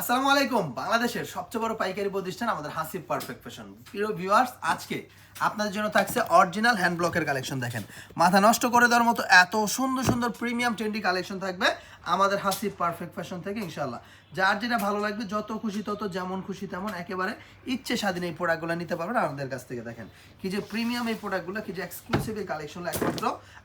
আসসালামু আলাইকুম। বাংলাদেশের সবচেয়ে বড় পাইকারি প্রতিষ্ঠান আমাদের হাসিব পারফেক্ট ফ্যাশন প্রিয় ভিউয়ার্স আজকে আপনাদের জন্য থাকছে অরিজিনাল হ্যান্ড ব্লকের কালেকশন দেখেন। মাথা নষ্ট করে দেওয়ার মতো এত সুন্দর সুন্দর প্রিমিয়াম ট্রেন্ডি কালেকশন থাকবে আমাদের হাসিব পারফেক্ট ফ্যাশন থেকে ইনশাল্লাহ যার যেটা ভালো লাগবে, যত খুশি তত, যেমন খুশি তেমন, একেবারে ইচ্ছে স্বাধীন এই প্রোডাক্টগুলো নিতে পারবেন আমাদের কাছ থেকে দেখেন। কি যে প্রিমিয়াম এই প্রোডাক্টগুলো কি যে এক্সক্লুসিভ এই কালেকশনগুলো একমাত্র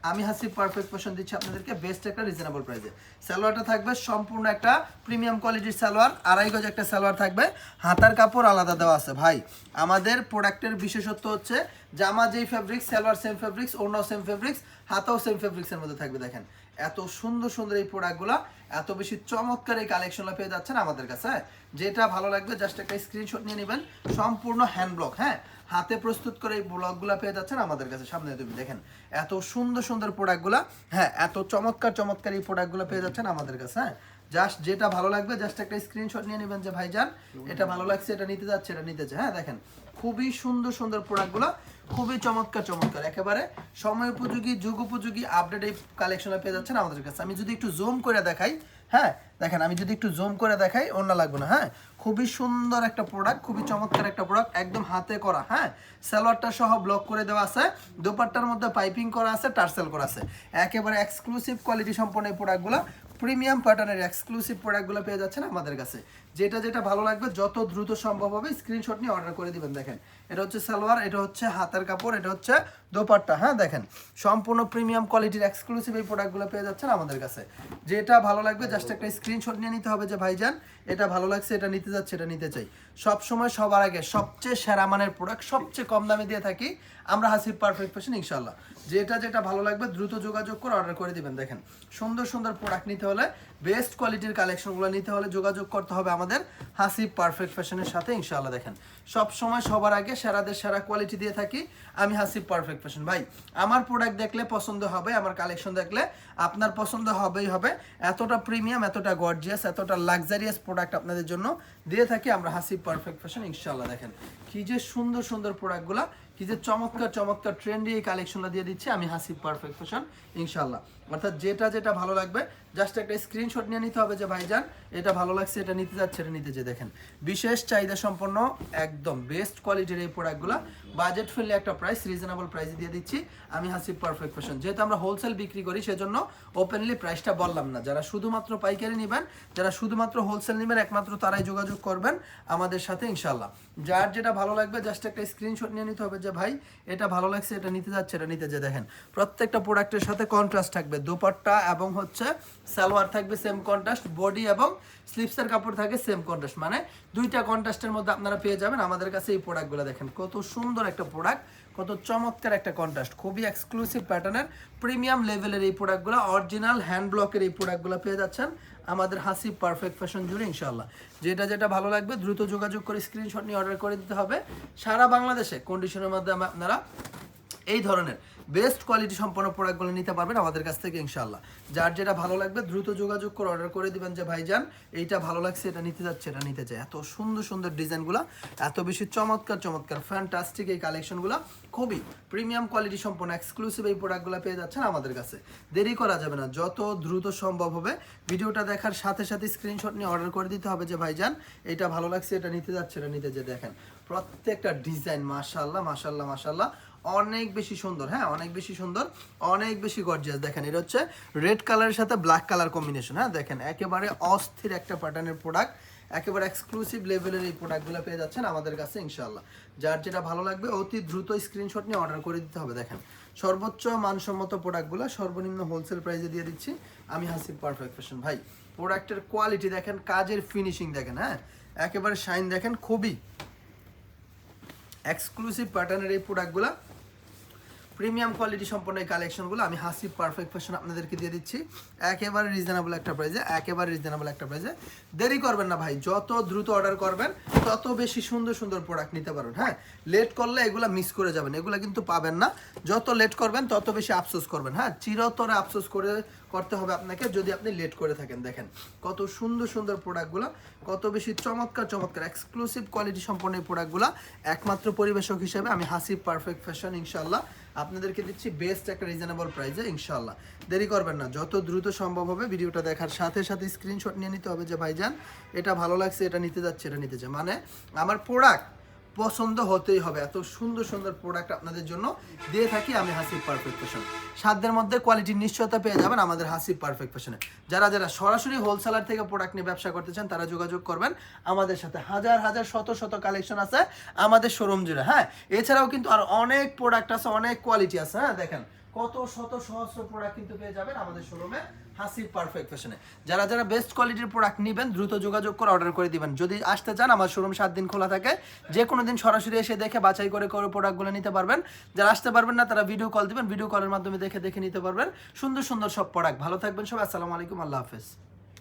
আমি হাসিব পারফেক্ট ফ্যাশন দিচ্ছি আপনাদেরকে বেস্ট একটা রিজনেবল প্রাইসে সালোয়ারটা থাকবে সম্পূর্ণ একটা প্রিমিয়াম কোয়ালিটির সালোয়ার আড়াই গজ একটা সালোয়ার থাকবে। হাতার কাপড় আলাদা দেওয়া আছে, ভাই। আমাদের প্রোডাক্টের বিশেষত্ব হচ্ছে, জামা যেই ফেব্রিক্স সালোয়ার সেম ফেব্রিক্স ওড়নাও সেম ফেব্রিক্স হাতাও সেম ফেব্রিক্সের মধ্যে থাকবে, দেখেন। এত সুন্দর সুন্দর এই প্রোডাক্টগুলো, এত বেশি চমৎকার এই কালেকশনগুলো পেয়ে যাচ্ছেন আমাদের কাছে হ্যাঁ? যেটা ভালো লাগবে জাস্ট একটা স্ক্রিনশট নিয়ে নেবেন, সম্পূর্ণ হ্যান্ড ব্লক হ্যাঁ? হাতে প্রস্তুত করে এই ব্লগগুলো পেয়ে যাচ্ছেন আমাদের কাছে, সামনে তুমি দেখেন, এত সুন্দর সুন্দর প্রোডাক্টগুলো হ্যাঁ এত চমৎকার চমৎকার এই প্রোডাক্টগুলো পেয়ে যাচ্ছেন আমাদের কাছে হ্যাঁ? জাস্ট যেটা ভালো লাগবে জাস্ট একটা স্ক্রিনশট নিয়ে নেবেন যে, ভাইজান, এটা ভালো লাগছে, এটা নিতে যাচ্ছে, এটা নিতে হ্যাঁ দেখেন, খুবই সুন্দর সুন্দর প্রোডাক্টগুলো খুবই চমৎকার চমৎকার। একেবারে সময় উপযোগী, যুগ উপযোগী আপডেট এই কালেকশনে পেয়ে যাচ্ছেন আমাদের কাছে। আমি যদি একটু জুম করে দেখাই হ্যাঁ দেখেন, আমি যদি একটু জুম করে দেখাই, অন্য লাগবে না হ্যাঁ? খুবই সুন্দর একটা প্রোডাক্ট খুবই চমৎকার একটা প্রোডাক্ট একদম হাতে করা হ্যাঁ? সালোয়ারটা সহ ব্লক করে দেওয়া আছে, দোপাট্টার মধ্যে পাইপিং করা আছে, টার্সেল করা আছে। একেবারে এক্সক্লুসিভ কোয়ালিটি সম্পন্ন এই প্রোডাক্টগুলো প্রিমিয়াম প্যাটার্নের এক্সক্লুসিভ প্রোডাক্টগুলো পেয়ে যাচ্ছেন আমাদের কাছে। যেটা যেটা ভালো লাগবে, যত দ্রুত সম্ভব হবে স্ক্রিনশট নিয়ে অর্ডার করে দিবেন, দেখেন। এটা হচ্ছে সালোয়ার, এটা হচ্ছে হাতের কাপড়, এটা হচ্ছে দোপাট্টা হ্যাঁ দেখেন। সম্পূর্ণ প্রিমিয়াম কোয়ালিটির এক্সক্লুসিভ এই প্রোডাক্টগুলো পেয়ে যাচ্ছেন আমাদের কাছে। যেটা ভালো লাগবে জাস্ট একটা স্ক্রিনশট নিয়ে নিতে হবে যে, ভাইজান, এটা ভালো লাগছে, এটা নিতে যাচ্ছে, এটা নিতে চাই। সব সময় সবার আগে সবচেয়ে সেরা মানের প্রোডাক্ট সবচেয়ে কম দামে দিয়ে থাকি আমরা হাসিব পারফেক্ট ফ্যাশন ইনশাল্লাহ যেটা যেটা ভালো লাগবে, দ্রুত যোগাযোগ করে অর্ডার করে দিবেন, দেখেন। সুন্দর সুন্দর প্রোডাক্ট নিতে হলে বেস্ট কোয়ালিটির কালেকশনগুলো নিতে হলে যোগাযোগ করতে হবে আমাদের হাসিব পারফেক্ট ফ্যাশনের সাথে ইনশাল্লাহ দেখেন। সব সময় সবার আগে সেরাদের সেরা কোয়ালিটি দিয়ে থাকি, আমি হাসিব পারফেক্ট ফ্যাশন। ভাই, আমার প্রোডাক্ট দেখলে পছন্দ হবে, আমার কালেকশন দেখলে আপনার পছন্দ হবেই হবে। এতটা প্রিমিয়াম এতটা গর্জিয়াস এতটা লাক্সারিয়াস প্রোডাক্ট আপনাদের জন্য দিয়ে থাকি আমরা হাসিব পারফেক্ট ফ্যাশন ইনশাল্লাহ দেখেন। কি যে সুন্দর সুন্দর প্রোডাক্টগুলো কি যে চমৎকার চমৎকার ট্রেন্ডি এই কালেকশনটা দিয়ে দিচ্ছি, আমি হাসিব পারফেক্ট ফ্যাশন ইনশাল্লাহ অর্থাৎ যেটা যেটা ভালো লাগবে জাস্ট একটা স্ক্রিনশট নিয়ে নিতে হবে যে, ভাইজান, এটা ভালো লাগছে, এটা নিতে যাচ্ছে, এটা নিতে যে দেখেন। বিশেষ চাহিদা সম্পন্ন, একদম বেস্ট কোয়ালিটির এই প্রোডাক্টগুলো বাজেট ফ্রেন্ডলি একটা প্রাইস রিজনেবল প্রাইসে দিয়ে দিচ্ছি। আমি হাসিব পারফেক্ট ফ্যাশন যেহেতু আমরা হোলসেল বিক্রি করি, সেজন্য ওপেনলি প্রাইসটা বললাম না। যারা শুধুমাত্র পাইকারি নেবেন, যারা শুধুমাত্র হোলসেল নেবেন, একমাত্র তারাই যোগাযোগ করবেন আমাদের সাথে ইনশাল্লাহ যার যেটা ভালো লাগবে জাস্ট একটা স্ক্রিনশট নিয়ে নিতে হবে যে, ভাই, এটা ভালো লাগছে, এটা নিতে যাচ্ছে, এটা নিতে যে দেখেন। প্রত্যেকটা প্রোডাক্টের সাথে কন্ট্রাস্ট থাকবে। দোপাট্টা এবং হচ্ছে সালোয়ার থাকবে সেম কন্ট্রাস্ট বডি এবং স্লিপসের কাপড় থাকে সেম কন্ট্রাস্ট মানে দুইটা কন্ট্রাস্টের মধ্যে আপনারা পেয়ে যাবেন। আমাদের কাছে এই প্রোডাক্টগুলো দেখেন, কত সুন্দর একটা প্রোডাক্ট কত চমৎকার একটা কন্ট্রাস্ট খুবই এক্সক্লুসিভ প্যাটার্নের প্রিমিয়াম লেভেলের এই প্রোডাক্টগুলো অরিজিনাল হ্যান্ড ব্লকের এই প্রোডাক্টগুলো পেয়ে যাচ্ছেন আমাদের হাসি পারফেক্ট ফ্যাশন জুড়ে ইনশাল্লাহ যেটা যেটা ভালো লাগবে, দ্রুত যোগাযোগ করে স্ক্রিনশট নিয়ে অর্ডার করে দিতে হবে। সারা বাংলাদেশে কন্ডিশনের মাধ্যমে আপনারা এই ধরনের বেস্ট কোয়ালিটি সম্পন্ন প্রোডাক্টগুলো নিতে পারবেন আমাদের কাছ থেকে ইনশাল্লাহ যার যেটা ভালো লাগবে দ্রুত যোগাযোগ করে অর্ডার করে দিবেন যে, ভাইজান, এইটা ভালো লাগছে, এটা নিতে যাচ্ছে, এটা নিতে চাই। এত সুন্দর সুন্দর ডিজাইনগুলো, এত বেশি চমৎকার চমৎকার ফ্যান্টাস্টিক এই কালেকশনগুলো খুবই প্রিমিয়াম কোয়ালিটি সম্পন্ন এক্সক্লুসিভ এই প্রোডাক্টগুলো পেয়ে যাচ্ছেন আমাদের কাছে। দেরি করা যাবে না, যত দ্রুত সম্ভব হবে। ভিডিওটা দেখার সাথে সাথে স্ক্রিনশট নিয়ে অর্ডার করে দিতে হবে যে, ভাইজান এটা ভালো লাগছে, এটা নিতে যাচ্ছে, এটা নিতে যে দেখেন। প্রত্যেকটা ডিজাইন মাশাল্লাহ মাশাল্লাহ মাশাল্লাহ অনেক বেশি সুন্দর হ্যাঁ অনেক বেশি সুন্দর, অনেক বেশি গর্জিয়াস দেখেন, এটা হচ্ছে রেড কালারের সাথে ব্ল্যাক কালার কম্বিনেশন হ্যাঁ দেখেন, একেবারে অস্থির একটা প্যাটার্নের প্রোডাক্ট একেবারে এক্সক্লুসিভ লেভেলের এই প্রোডাক্টগুলো পেয়ে যাচ্ছেন আমাদের কাছে ইনশাল্লাহ যার যেটা ভালো লাগবে, অতি দ্রুত স্ক্রিনশট নিয়ে অর্ডার করে দিতে হবে, দেখেন। সর্বোচ্চ মানসম্মত প্রোডাক্টগুলো সর্বনিম্ন হোলসেল প্রাইসে দিয়ে দিচ্ছি। আমি হাসিব পারফেক্ট ফ্যাশন ভাই। প্রোডাক্টের কোয়ালিটি দেখেন, কাজের ফিনিশিং দেখেন হ্যাঁ একেবারে শাইন দেখেন, খুবই। এক্সক্লুসিভ প্যাটার্নের এই প্রোডাক্টগুলো প্রিমিয়াম কোয়ালিটি সম্পন্ন এই কালেকশনগুলো আমি হাসিব পারফেক্ট ফ্যাশন আপনাদেরকে দিয়ে দিচ্ছি। একেবারে রিজনেবল একটা প্রাইসে একেবারে রিজনেবল একটা প্রাইজে দেরি করবেন না ভাই, যত দ্রুত অর্ডার করবেন, তত বেশি সুন্দর সুন্দর প্রোডাক্ট নিতে পারবেন হ্যাঁ? লেট করলে এগুলো মিস করে যাবেন, এগুলো কিন্তু পাবেন না। যত লেট করবেন, তত বেশি আফসোস করবেন হ্যাঁ? চিরতরে আফসোস করে করতে হবে আপনাকে যদি আপনি লেট করে থাকেন, দেখেন। কত সুন্দর সুন্দর প্রোডাক্টগুলো কত বেশি চমৎকার চমৎকার এক্সক্লুসিভ কোয়ালিটি সম্পন্ন এই প্রোডাক্টগুলো একমাত্র পরিবেশক হিসেবে আমি হাসি পারফেক্ট ফ্যাশন ইনশাল্লাহ আপনাদেরকে দিচ্ছি বেস্ট একটা রিজনেবল প্রাইসে ইনশাল্লাহ দেরি করবেন না, যত দ্রুত সম্ভব হবে ভিডিওটা দেখার সাথে সাথে স্ক্রিনশট নিয়ে নিতে হবে যে, ভাইজান, এটা ভালো লাগছে, এটা নিতে যাচ্ছে, এটা নিতে চাই মানে আমার প্রোডাক্ট পছন্দ হতেই হবে। এত সুন্দর সুন্দর প্রোডাক্ট আপনাদের জন্য দিয়ে থাকি আমি হাসিব পারফেক্ট ফ্যাশন সাধ্যের মধ্যে কোয়ালিটি নিশ্চয়তা পেয়ে যাবেন আমাদের হাসিব পারফেক্ট ফ্যাশনে যারা যারা সরাসরি হোলসেলার থেকে প্রোডাক্ট নিয়ে ব্যবসা করতে চান, তারা যোগাযোগ করবেন। আমাদের সাথে হাজার হাজার, শত শত কালেকশন আছে আমাদের শোরুম জুড়ে হ্যাঁ? এছাড়াও কিন্তু আর অনেক প্রোডাক্ট আছে, অনেক কোয়ালিটি আছে হ্যাঁ? দেখেন কত শত সহস্র প্রোডাক্ট কিন্তু পেয়ে যাবেন আমাদের শোরুমে হাসি পারফেক্ট ফ্যাশনে যারা যারা বেস্ট কোয়ালিটির প্রোডাক্ট নেবেন, দ্রুত যোগাযোগ করে অর্ডার করে দিবেন। যদি আসতে চান, আমার শোরুম সাত দিন খোলা থাকে। যে কোনো দিন সরাসরি এসে দেখে বাছাই করে করে প্রোডাক্টগুলো নিতে পারবেন। যারা আসতে পারবেন না, তারা ভিডিও কল দিবেন। ভিডিও কলের মাধ্যমে দেখে দেখে নিতে পারবেন। সুন্দর সুন্দর সব প্রোডাক্ট ভালো থাকবেন সব আসসালামু আলাইকুম। আল্লাহ হাফেজ।